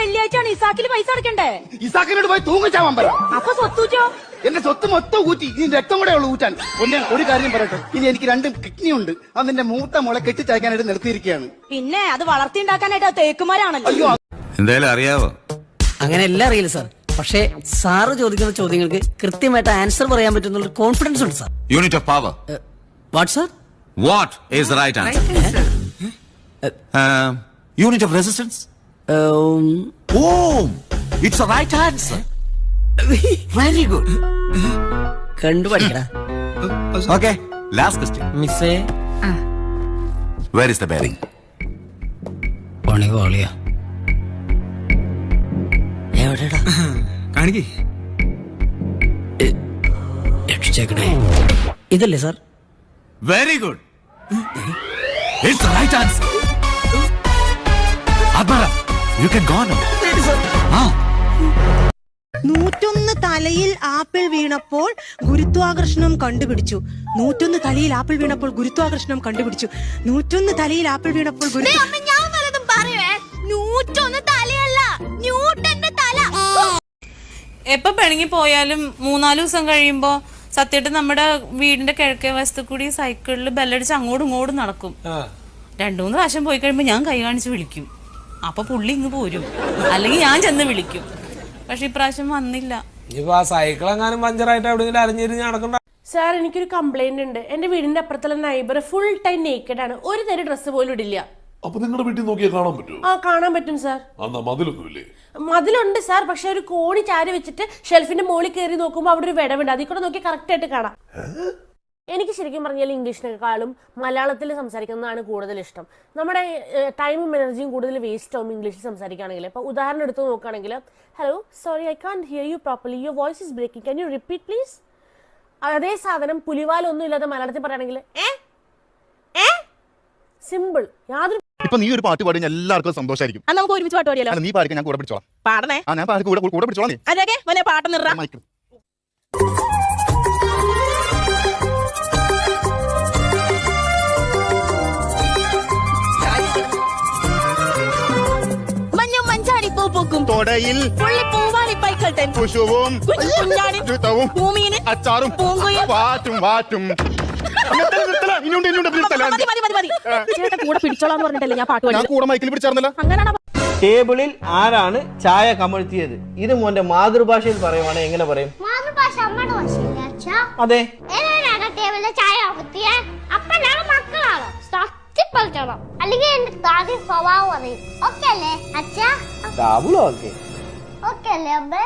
വെള്ളിയാഴ്ചയാണ് ഇസാക്കിൽ പൈസ അടക്കണ്ടേ ഇസാക്കിനോട് പോയി തൂങ്ങിച്ചാവാൻ പറ. അപ്പൊ സ്വത്തൂച്ചോ? എന്റെ സ്വത്ത് മൊത്തം ഊറ്റി. ഇനി രക്തം കൂടെ ഉള്ളു ഊറ്റാൻ. ഒന്ന് ഒരു കാര്യം പറയട്ടെ. ഇനി എനിക്ക് രണ്ട് കിഡ്നി ഉണ്ട്. അതിന്റെ മൂത്ത മുള കെട്ടിച്ചയക്കാനായിട്ട് നിർത്തിയിരിക്കുകയാണ്. പിന്നെ അത് വളർത്തിണ്ടാക്കാനായിട്ട് തേക്കുമാരാണല്ലോ. അയ്യോ എന്തായാലും അറിയാവോ? അങ്ങനെ എല്ലാം അറിയില്ല സാർ. പക്ഷേ സാറ് ചോദിക്കുന്ന ചോദ്യങ്ങൾക്ക് കൃത്യമായിട്ട് ആൻസർ പറയാൻ പറ്റുന്ന കോൺഫിഡൻസ് ഉണ്ട് sir. Unit of power watt sir what is right answer unit of resistance it's right answer very good കണ്ടുപഠിക്കടാ okay last question മിസ്സേ. വേർ ഇസ് ദ ബെയറിംഗ് പണി കോളിയാ എവിടെടാ? കാണിക്കേ. രക്ഷിച്ചേക്കണേ. ഇതല്ലേ sir? Very good it's right answer you can go now ആ നൂറ്റൊന്ന് തലയിൽ ആപ്പിൾ വീണപ്പോൾ ഗുരുത്വാകർഷണം കണ്ടുപിടിച്ചു. നൂറ്റൊന്ന് തലയിൽ ആപ്പിൾ വീണപ്പോൾ ഗുരുത്വാകർഷണം കണ്ടുപിടിച്ചു. നൂറ്റൊന്ന് തലയിൽ ആപ്പിൾ വീണപ്പോൾ എപ്പോ പിണങ്ങി പോയാലും മൂന്നാൽ ദിവസം കഴിയുമ്പോ സത്യമായിട്ട് നമ്മുടെ വീടിന്റെ കിഴക്കേ വശത്ത് കൂടി സൈക്കിളിൽ ബെല്ലടിച്ച് അങ്ങോട്ടും ഇങ്ങോട്ടും നടക്കും. രണ്ടു മൂന്ന് പ്രാവശ്യം പോയി കഴിയുമ്പോ ഞാൻ കൈ കാണിച്ച് വിളിക്കും. അപ്പൊ പുള്ളി ഇങ്ങ് പോരും. അല്ലെങ്കിൽ ഞാൻ ചെന്ന് വിളിക്കും. പക്ഷെ ഇപ്രാവശ്യം വന്നില്ല. ഇനിയിപ്പോ ആ സൈക്കിൾ എങ്ങാനും പഞ്ചറായിട്ട് എവിടെയെങ്കിലും അരഞ്ഞിരിഞ്ഞ് നടക്കണ്ട. സാർ എനിക്കൊരു കംപ്ലൈന്റ് ഉണ്ട്. എന്റെ വീടിന്റെ അപ്പുറത്തുള്ള നൈബർ ഫുൾ ടൈം നേക്കഡ് ആണ്. ഒരു തരം ഡ്രസ്സ് പോലും ഇടില്ല. അപ്പൊ നിങ്ങളുടെ വീട്ടിൽ നോക്കിയാൽ കാണാൻ പറ്റുമോ ആ കാണാൻ പറ്റും സാർ. അന്നാ മതിലൊന്നുമില്ലേ? മതിലുണ്ട് സാർ. പക്ഷെ ഒരു കോണി ചാരി വെച്ചിട്ട് ഷെൽഫിന്റെ മുകളിൽ കയറി നോക്കുമ്പോൾ അവിടെ ഒരു വിടവുണ്ട്. അതിൽ കൂടെ നോക്കി കറക്റ്റ് ആയിട്ട് കാണാം. എനിക്ക് ശരിക്കും പറഞ്ഞാൽ ഇംഗ്ലീഷിനേക്കാളും മലയാളത്തിൽ സംസാരിക്കുന്നതാണ് കൂടുതൽ ഇഷ്ടം. നമ്മുടെ ടൈമും എനർജിയും കൂടുതൽ വേസ്റ്റ് ആവും ഇംഗ്ലീഷിൽ സംസാരിക്കുകയാണെങ്കിൽ. അപ്പോൾ ഉദാഹരണം എടുത്ത് നോക്കുകയാണെങ്കിൽ hello sorry I can hear you properly your voice is breaking can you repeat please അതേ സാധനം പുലിവാലൊന്നും ഇല്ലാതെ മലയാളത്തിൽ പറയുകയാണെങ്കിൽ ഏ? ഏ? സിമ്പിൾ യാതൊരു ഇപ്പൊ നീ ഒരു പാട്ട് പാടി എല്ലാവർക്കും സന്തോഷമായിരിക്കും നമുക്ക് ഒരുമിച്ച് പാട്ട് പാടിയാലോ? നീ പാടിക്കാൻ ഞാൻ കൂടെ പിടിച്ചോളാം പാടണേ? ആ ഞാൻ പാടി കൂടെ കൂടെ പിടിച്ചോളാം അതെ പാട്ട് നിറ പൂക്കും തൊടയിൽ യുദ്ധവും ഭൂമിയിന് അച്ചാറും വാറ്റും വാറ്റും. കൂടെ പിടിച്ചോളാന്ന് പറഞ്ഞിട്ടല്ലേ ഞാൻ പാട്ട് ഞാൻ കൂടെ മൈക്കിൽ അങ്ങനെയാണ് ടേബിളിൽ ആരാണ് ചായ കമഴ്ത്തിയത്? ഇത് മോന്റെ മാതൃഭാഷയിൽ പറയുവാണ് എങ്ങനെ പറയും? അതെ. അല്ലെങ്കിൽ എന്റെ താതി സ്വഭാവം അറിയും. ഓക്കെ അല്ലേ അച്ഛാ? ഡബിളും ഓക്കെ ഓക്കെ അല്ലേ അമ്മേ